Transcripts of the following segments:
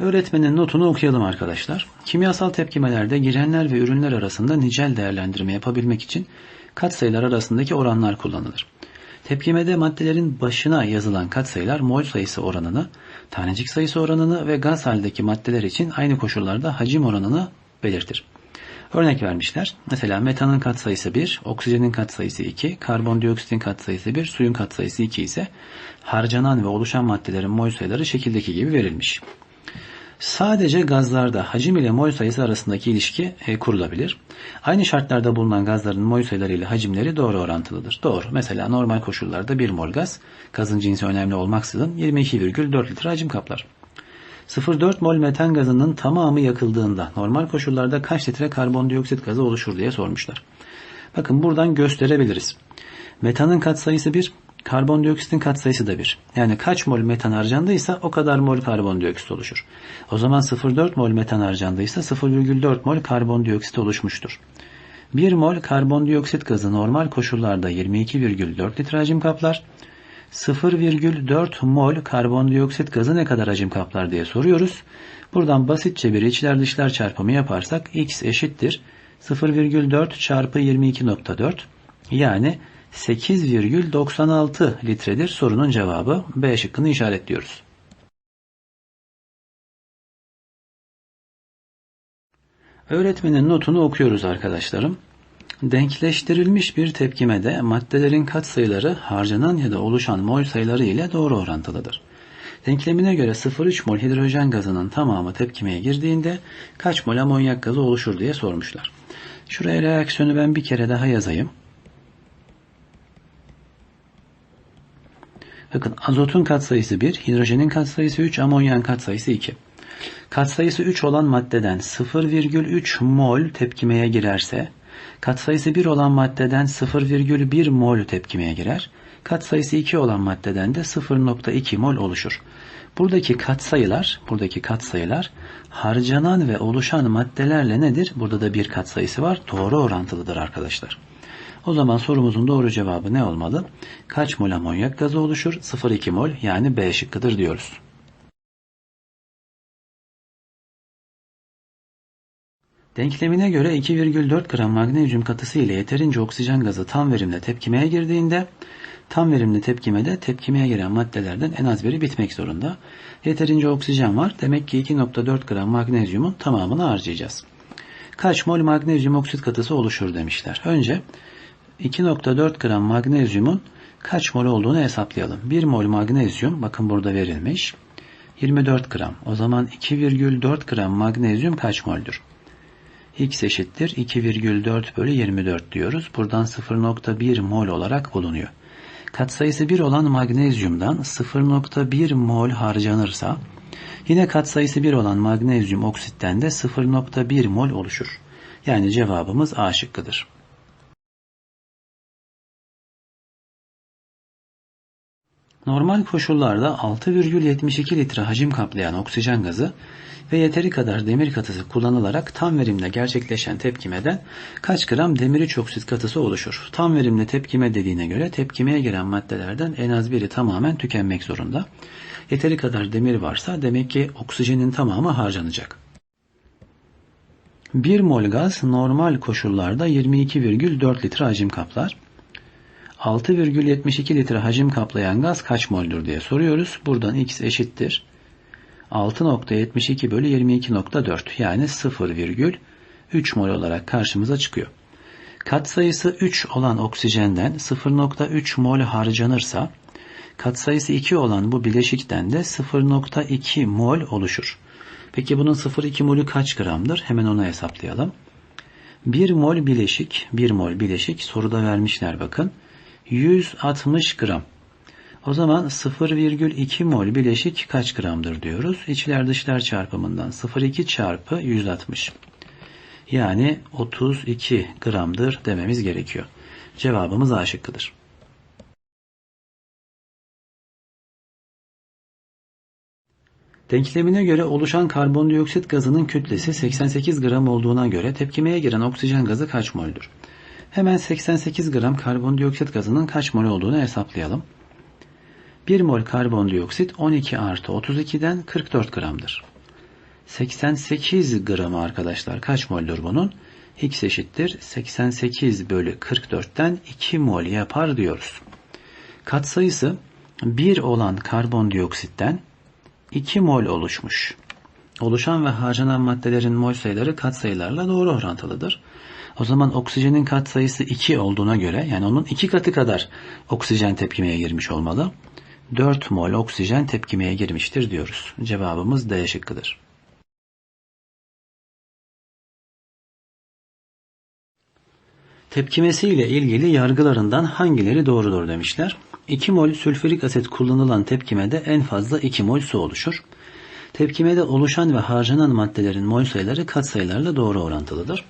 Öğretmenin notunu okuyalım arkadaşlar. Kimyasal tepkimelerde girenler ve ürünler arasında nicel değerlendirme yapabilmek için katsayılar arasındaki oranlar kullanılır. Tepkimede maddelerin başına yazılan katsayılar mol sayısı oranını, tanecik sayısı oranını ve gaz haldeki maddeler için aynı koşullarda hacim oranını belirtir. Örnek vermişler. Mesela metanın katsayısı 1, oksijenin katsayısı 2, karbondioksitin katsayısı 1, suyun katsayısı 2 ise harcanan ve oluşan maddelerin mol sayıları şekildeki gibi verilmiş. Sadece gazlarda hacim ile mol sayısı arasındaki ilişki e, kurulabilir. Aynı şartlarda bulunan gazların mol sayıları ile hacimleri doğru orantılıdır. Doğru. Mesela normal koşullarda 1 mol gaz, gazın cinsi önemli olmaksızın 22,4 litre hacim kaplar. 0,4 mol metan gazının tamamı yakıldığında normal koşullarda kaç litre karbondioksit gazı oluşur diye sormuşlar. Bakın buradan gösterebiliriz. Metanın katsayısı 1, karbondioksitin katsayısı da 1. Yani kaç mol metan harcandıysa o kadar mol karbondioksit oluşur. O zaman 0,4 mol metan harcandıysa 0,4 mol karbondioksit oluşmuştur. 1 mol karbondioksit gazı normal koşullarda 22,4 litre hacim kaplar. 0,4 mol karbondioksit gazı ne kadar hacim kaplar diye soruyoruz. Buradan basitçe bir içler dışlar çarpımı yaparsak x eşittir 0,4 çarpı 22,4 yani 8,96 litredir sorunun cevabı. B şıkkını işaretliyoruz. Öğretmenin notunu okuyoruz arkadaşlarım. Denkleştirilmiş bir tepkimede maddelerin katsayıları harcanan ya da oluşan mol sayıları ile doğru orantılıdır. Denklemine göre 0,3 mol hidrojen gazının tamamı tepkimeye girdiğinde kaç mol amonyak gazı oluşur diye sormuşlar. Şuraya reaksiyonu ben bir kere daha yazayım. Bakın azotun katsayısı 1, hidrojenin katsayısı 3, amonyan katsayısı 2. Katsayısı 3 olan maddeden 0,3 mol tepkimeye girerse, katsayısı 1 olan maddeden 0,1 mol tepkimeye girer. Katsayısı 2 olan maddeden de 0,2 mol oluşur. Buradaki katsayılar, buradaki katsayılar harcanan ve oluşan maddelerle nedir? Burada da bir katsayısı var. Doğru orantılıdır arkadaşlar. O zaman sorumuzun doğru cevabı ne olmalı? Kaç mol amonyak gazı oluşur? 0,2 mol yani B şıkkıdır diyoruz. Denklemine göre 2,4 gram magnezyum katısı ile yeterince oksijen gazı tam verimle tepkimeye girdiğinde tam verimli tepkimede tepkimeye giren maddelerden en az biri bitmek zorunda. Yeterince oksijen var. Demek ki 2,4 gram magnezyumun tamamını harcayacağız. Kaç mol magnezyum oksit katısı oluşur demişler. Önce 2.4 gram magnezyumun kaç mol olduğunu hesaplayalım. 1 mol magnezyum bakın burada verilmiş. 24 gram. O zaman 2,4 gram magnezyum kaç moldür? X eşittir 2,4 bölü 24 diyoruz. Buradan 0.1 mol olarak bulunuyor. Katsayısı 1 olan magnezyumdan 0.1 mol harcanırsa yine katsayısı 1 olan magnezyum oksitten de 0.1 mol oluşur. Yani cevabımız A şıkkıdır. Normal koşullarda 6,72 litre hacim kaplayan oksijen gazı ve yeteri kadar demir katısı kullanılarak tam verimle gerçekleşen tepkimeden kaç gram demir 3 oksit katısı oluşur? Tam verimli tepkime dediğine göre tepkimeye giren maddelerden en az biri tamamen tükenmek zorunda. Yeteri kadar demir varsa demek ki oksijenin tamamı harcanacak. 1 mol gaz normal koşullarda 22,4 litre hacim kaplar. 6,72 litre hacim kaplayan gaz kaç moldür diye soruyoruz. Buradan x eşittir. 6.72 bölü 22.4 yani 0,3 mol olarak karşımıza çıkıyor. Katsayısı 3 olan oksijenden 0.3 mol harcanırsa katsayısı 2 olan bu bileşikten de 0.2 mol oluşur. Peki bunun 0,2 molü kaç gramdır? Hemen onu hesaplayalım. 1 mol bileşik, 1 mol bileşik soruda vermişler bakın. 160 gram. O zaman 0,2 mol bileşik kaç gramdır diyoruz. İçler dışlar çarpımından 0,2 çarpı 160. Yani 32 gramdır dememiz gerekiyor. Cevabımız A şıkkıdır. Denklemine göre oluşan karbondioksit gazının kütlesi 88 gram olduğuna göre tepkimeye giren oksijen gazı kaç moldür? Hemen 88 gram karbondioksit gazının kaç mol olduğunu hesaplayalım. 1 mol karbondioksit 12 artı 32'den 44 gramdır. 88 gramı arkadaşlar kaç moldür bunun? X eşittir 88 bölü 44'ten 2 mol yapar diyoruz. Katsayısı 1 olan karbondioksitten 2 mol oluşmuş. Oluşan ve harcanan maddelerin mol sayıları katsayılarla doğru orantılıdır. O zaman oksijenin katsayısı 2 olduğuna göre yani onun 2 katı kadar oksijen tepkimeye girmiş olmalı. 4 mol oksijen tepkimeye girmiştir diyoruz. Cevabımız D şıkkıdır. Tepkimesiyle ilgili yargılarından hangileri doğrudur demişler. 2 mol sülfürik asit kullanılan tepkimede en fazla 2 mol su oluşur. Tepkimede oluşan ve harcanan maddelerin mol sayıları katsayılarla doğru orantılıdır.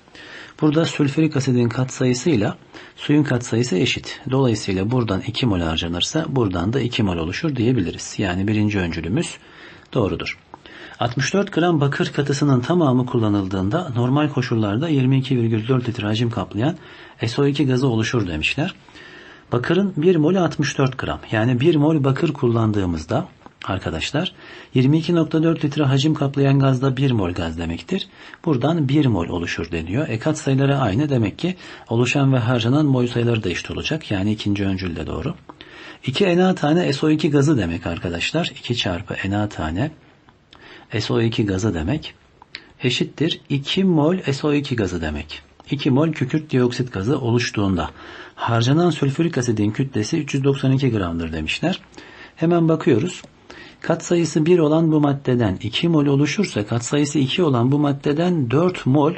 Burada sülfürik asidin katsayısıyla suyun katsayısı eşit. Dolayısıyla buradan 2 mol harcanırsa buradan da 2 mol oluşur diyebiliriz. Yani birinci öncülümüz doğrudur. 64 gram bakır katısının tamamı kullanıldığında normal koşullarda 22,4 litre hacim kaplayan SO2 gazı oluşur demişler. Bakırın 1 molü 64 gram. Yani 1 mol bakır kullandığımızda arkadaşlar 22.4 litre hacim kaplayan gazda 1 mol gaz demektir. Buradan 1 mol oluşur deniyor. E kat sayıları aynı demek ki oluşan ve harcanan mol sayıları da eşit olacak. Yani ikinci öncül de doğru. 2 Na tane SO2 gazı demek arkadaşlar. 2 çarpı Na tane SO2 gazı demek eşittir 2 mol SO2 gazı demek. 2 mol kükürt dioksit gazı oluştuğunda harcanan sülfürik asidin kütlesi 392 gramdır demişler. Hemen bakıyoruz. Katsayısı 1 olan bu maddeden 2 mol oluşursa katsayısı 2 olan bu maddeden 4 mol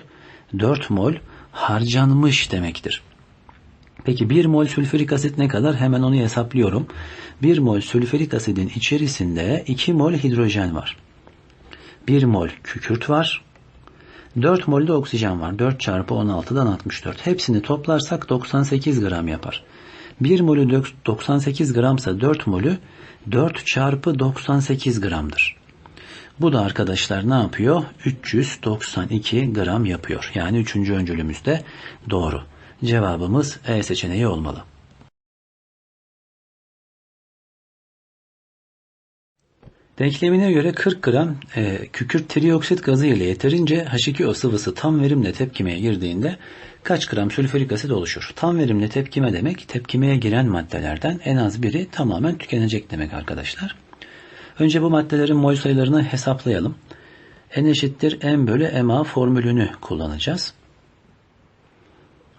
4 mol harcanmış demektir. Peki 1 mol sülfürik asit ne kadar? Hemen onu hesaplıyorum. 1 mol sülfürik asidin içerisinde 2 mol hidrojen var. 1 mol kükürt var. 4 mol de oksijen var. 4 çarpı 16'dan 64. Hepsini toplarsak 98 gram yapar. 1 molü 98 gramsa 4 molü 4 çarpı 98 gramdır. Bu da arkadaşlar ne yapıyor? 392 gram yapıyor. Yani 3. öncülümüz de doğru. Cevabımız E seçeneği olmalı. Denklemine göre 40 gram e, kükürt trioksit gazı ile yeterince H2O sıvısı tam verimle tepkimeye girdiğinde kaç gram sülfürik asit oluşur? Tam verimle tepkime demek tepkimeye giren maddelerden en az biri tamamen tükenecek demek arkadaşlar. Önce bu maddelerin mol sayılarını hesaplayalım. N eşittir M bölü MA formülünü kullanacağız.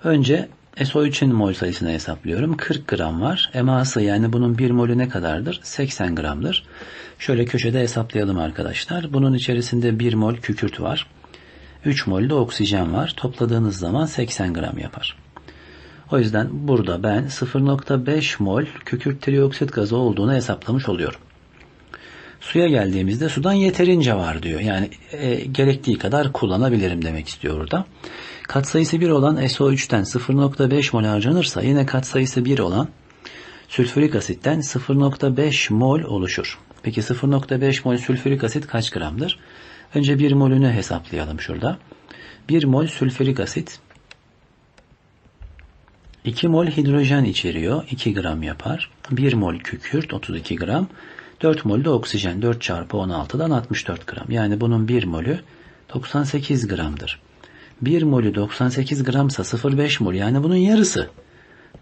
Önce SO3'ün mol sayısını hesaplıyorum. 40 gram var. MA'sı yani bunun 1 molü ne kadardır? 80 gramdır. Şöyle köşede hesaplayalım arkadaşlar. Bunun içerisinde 1 mol kükürt var. 3 mol de oksijen var. Topladığınız zaman 80 gram yapar. O yüzden burada ben 0.5 mol kükürt trioksit gazı olduğunu hesaplamış oluyorum. Suya geldiğimizde sudan yeterince var diyor. Yani e, gerektiği kadar kullanabilirim demek istiyor burada. Katsayısı 1 olan SO3'ten 0.5 mol harcanırsa yine katsayısı 1 olan sülfürik asitten 0.5 mol oluşur. Peki 0.5 mol sülfürik asit kaç gramdır? Önce 1 molünü hesaplayalım şurada. 1 mol sülfürik asit 2 mol hidrojen içeriyor. 2 gram yapar. 1 mol kükürt 32 gram. 4 mol de oksijen 4 çarpı 16'dan 64 gram. Yani bunun 1 molü 98 gramdır. 1 molü 98 gramsa 0,5 mol yani bunun yarısı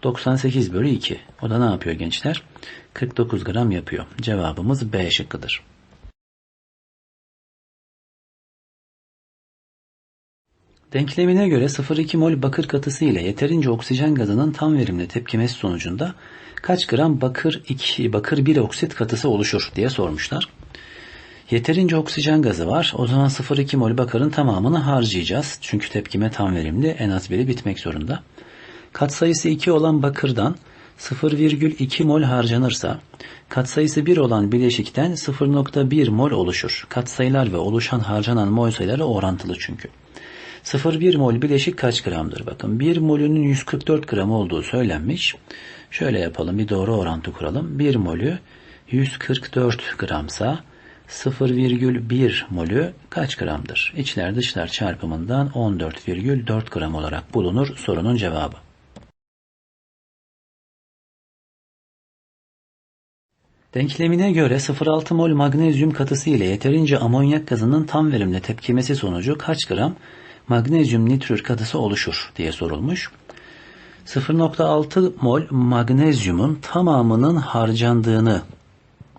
98 bölü 2. O da ne yapıyor gençler? 49 gram yapıyor. Cevabımız B şıkkıdır. Denklemine göre 0,2 mol bakır katısı ile yeterince oksijen gazının tam verimli tepkimesi sonucunda kaç gram bakır 2 bakır 1 oksit katısı oluşur diye sormuşlar. Yeterince oksijen gazı var. O zaman 0,2 mol bakırın tamamını harcayacağız. Çünkü tepkime tam verimli. En az biri bitmek zorunda. Katsayısı 2 olan bakırdan 0,2 mol harcanırsa katsayısı 1 olan bileşikten 0,1 mol oluşur. Katsayılar ve oluşan harcanan mol sayıları orantılı çünkü. 0,1 mol bileşik kaç gramdır? Bakın 1 molünün 144 gram olduğu söylenmiş. Şöyle yapalım bir doğru orantı kuralım. 1 molü 144 gramsa 0,1 molü kaç gramdır? İçler dışlar çarpımından 14,4 gram olarak bulunur sorunun cevabı. Denklemine göre 0,6 mol magnezyum katısı ile yeterince amonyak gazının tam verimle tepkimesi sonucu kaç gram magnezyum nitrür katısı oluşur diye sorulmuş. 0.6 mol magnezyumun tamamının harcandığını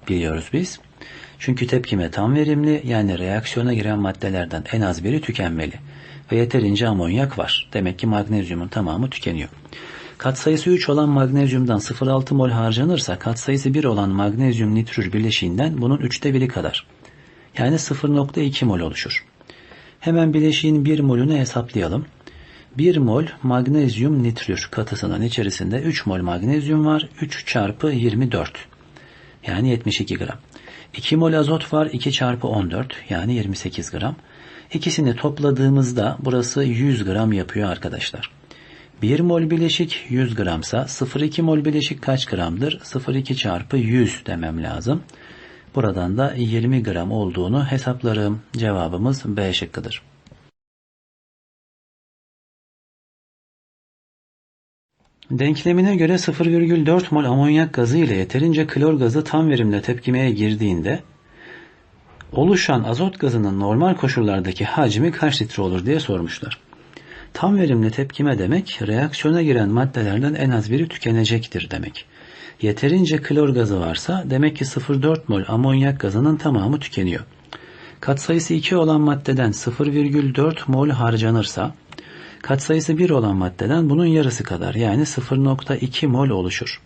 biliyoruz biz. Çünkü tepkime tam verimli yani reaksiyona giren maddelerden en az biri tükenmeli. Ve yeterince amonyak var. Demek ki magnezyumun tamamı tükeniyor. Katsayısı 3 olan magnezyumdan 0,6 mol harcanırsa katsayısı 1 olan magnezyum nitrür bileşiğinden bunun 3'te 1'i kadar. Yani 0.2 mol oluşur. Hemen bileşiğin 1 molünü hesaplayalım. 1 mol magnezyum nitrür katısının içerisinde 3 mol magnezyum var. 3 çarpı 24 yani 72 gram. 2 mol azot var 2 çarpı 14 yani 28 gram. İkisini topladığımızda burası 100 gram yapıyor arkadaşlar. 1 mol bileşik 100 gramsa 0,2 mol bileşik kaç gramdır? 0,2 çarpı 100 demem lazım. Buradan da 20 gram olduğunu hesaplarım. Cevabımız B şıkkıdır. Denklemine göre 0,4 mol amonyak gazı ile yeterince klor gazı tam verimle tepkimeye girdiğinde oluşan azot gazının normal koşullardaki hacmi kaç litre olur diye sormuşlar. Tam verimli tepkime demek reaksiyona giren maddelerden en az biri tükenecektir demek. Yeterince klor gazı varsa demek ki 0,4 mol amonyak gazının tamamı tükeniyor. Katsayısı 2 olan maddeden 0,4 mol harcanırsa katsayısı 1 olan maddeden bunun yarısı kadar yani 0,2 mol oluşur.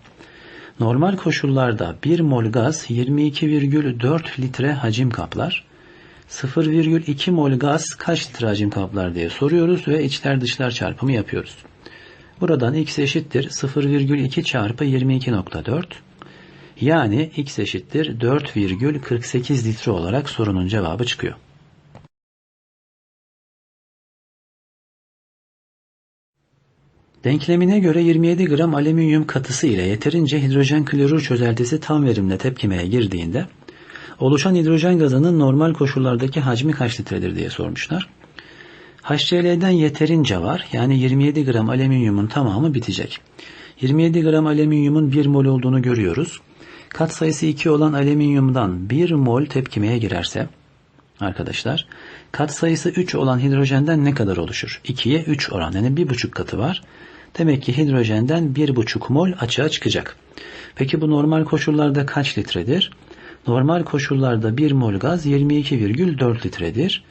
Normal koşullarda 1 mol gaz 22,4 litre hacim kaplar. 0,2 mol gaz kaç litre hacim kaplar diye soruyoruz ve içler dışlar çarpımı yapıyoruz. Buradan x eşittir 0,2 çarpı 22.4 yani x eşittir 4,48 litre olarak sorunun cevabı çıkıyor. Denklemine göre 27 gram alüminyum katısı ile yeterince hidrojen klorür çözeltisi tam verimle tepkimeye girdiğinde oluşan hidrojen gazının normal koşullardaki hacmi kaç litredir diye sormuşlar. HCl'den yeterince var. Yani 27 gram alüminyumun tamamı bitecek. 27 gram alüminyumun 1 mol olduğunu görüyoruz. Kat sayısı 2 olan alüminyumdan 1 mol tepkimeye girerse arkadaşlar kat sayısı 3 olan hidrojenden ne kadar oluşur? 2'ye 3 oran yani 1,5 katı var. Demek ki hidrojenden 1,5 mol açığa çıkacak. Peki bu normal koşullarda kaç litredir? Normal koşullarda 1 mol gaz 22,4 litredir.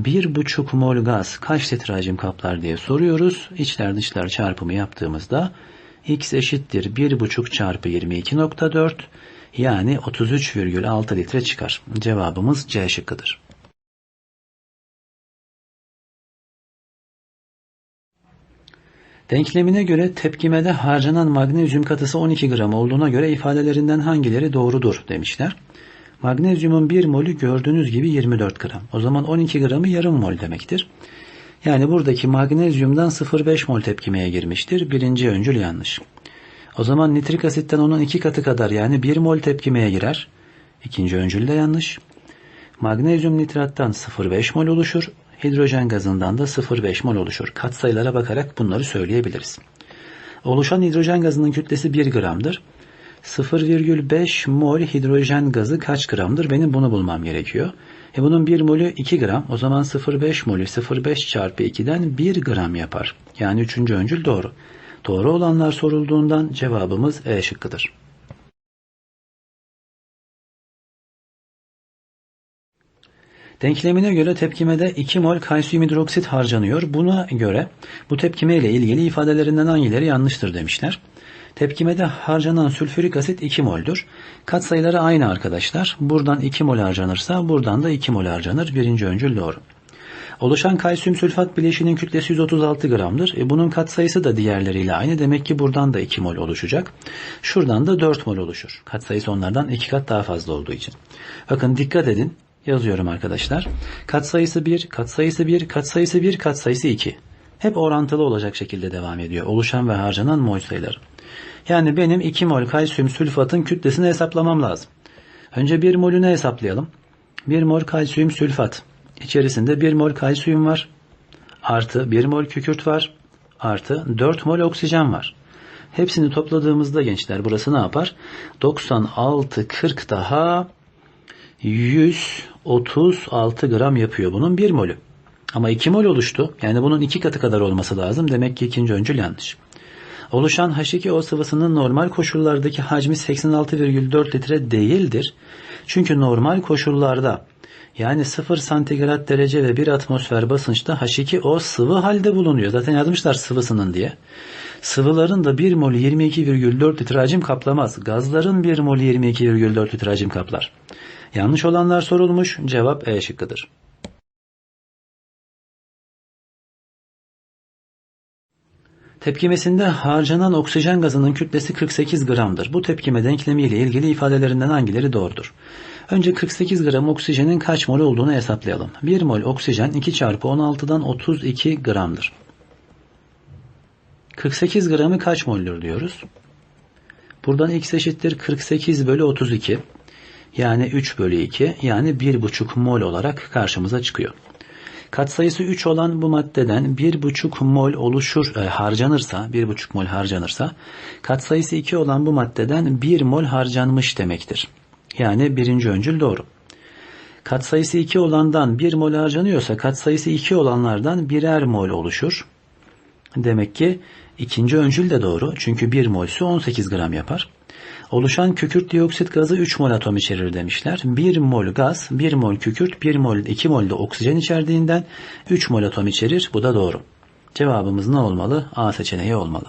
1,5 mol gaz kaç litre hacim kaplar diye soruyoruz. İçler dışlar çarpımı yaptığımızda x eşittir 1,5 çarpı 22,4 yani 33,6 litre çıkar. Cevabımız C şıkkıdır. Denklemine göre tepkimede harcanan magnezyum katısı 12 gram olduğuna göre ifadelerinden hangileri doğrudur demişler. Magnezyumun 1 molü gördüğünüz gibi 24 gram. O zaman 12 gramı yarım mol demektir. Yani buradaki magnezyumdan 0,5 mol tepkimeye girmiştir. Birinci öncül yanlış. O zaman nitrik asitten onun iki katı kadar yani 1 mol tepkimeye girer. İkinci öncül de yanlış. Magnezyum nitrattan 0,5 mol oluşur. Hidrojen gazından da 0,5 mol oluşur. Katsayılara bakarak bunları söyleyebiliriz. Oluşan hidrojen gazının kütlesi 1 gramdır. 0,5 mol hidrojen gazı kaç gramdır? Benim bunu bulmam gerekiyor. E bunun 1 molü 2 gram. O zaman 0,5 molü 0,5 çarpı 2'den 1 gram yapar. Yani üçüncü öncül doğru. Doğru olanlar sorulduğundan cevabımız E şıkkıdır. Denklemine göre tepkimede 2 mol kalsiyum hidroksit harcanıyor. Buna göre bu tepkime ile ilgili ifadelerinden hangileri yanlıştır demişler. Tepkimede harcanan sülfürik asit 2 moldür. Katsayıları aynı arkadaşlar. Buradan 2 mol harcanırsa buradan da 2 mol harcanır. Birinci öncül doğru. Oluşan kalsiyum sülfat bileşinin kütlesi 136 gramdır. E bunun katsayısı da diğerleriyle aynı. Demek ki buradan da 2 mol oluşacak. Şuradan da 4 mol oluşur. Katsayısı onlardan 2 kat daha fazla olduğu için. Bakın dikkat edin. Yazıyorum arkadaşlar. Katsayısı 1, katsayısı 1, katsayısı 1, katsayısı 2. Hep orantılı olacak şekilde devam ediyor. Oluşan ve harcanan mol sayıları. Yani benim 2 mol kalsiyum sülfatın kütlesini hesaplamam lazım. Önce 1 molünü hesaplayalım. 1 mol kalsiyum sülfat. İçerisinde 1 mol kalsiyum var. Artı 1 mol kükürt var. Artı 4 mol oksijen var. Hepsini topladığımızda gençler burası ne yapar? 96, 40 daha 136 gram yapıyor bunun 1 molü. Ama 2 mol oluştu. Yani bunun 2 katı kadar olması lazım. Demek ki ikinci öncül yanlış. Oluşan H2O sıvısının normal koşullardaki hacmi 86,4 litre değildir. Çünkü normal koşullarda yani 0 santigrat derece ve 1 atmosfer basınçta H2O sıvı halde bulunuyor. Zaten yazmışlar sıvısının diye. Sıvıların da 1 molü 22,4 litre hacim kaplamaz. Gazların 1 molü 22,4 litre hacim kaplar. Yanlış olanlar sorulmuş. Cevap E şıkkıdır. Tepkimesinde harcanan oksijen gazının kütlesi 48 gramdır. Bu tepkime denklemi ile ilgili ifadelerinden hangileri doğrudur? Önce 48 gram oksijenin kaç mol olduğunu hesaplayalım. 1 mol oksijen 2 çarpı 16'dan 32 gramdır. 48 gramı kaç moldür diyoruz. Buradan x eşittir 48 bölü 32. Yani 3 bölü 2 yani 1,5 mol olarak karşımıza çıkıyor. Katsayısı 3 olan bu maddeden 1,5 mol oluşur e, harcanırsa 1,5 mol harcanırsa katsayısı 2 olan bu maddeden 1 mol harcanmış demektir. Yani birinci öncül doğru. Katsayısı 2 olandan 1 mol harcanıyorsa katsayısı 2 olanlardan birer mol oluşur. Demek ki ikinci öncül de doğru. Çünkü 1 mol su 18 gram yapar. Oluşan kükürt dioksit gazı 3 mol atom içerir demişler. 1 mol gaz, 1 mol kükürt, 1 mol 2 mol de oksijen içerdiğinden 3 mol atom içerir. Bu da doğru. Cevabımız ne olmalı? A seçeneği olmalı.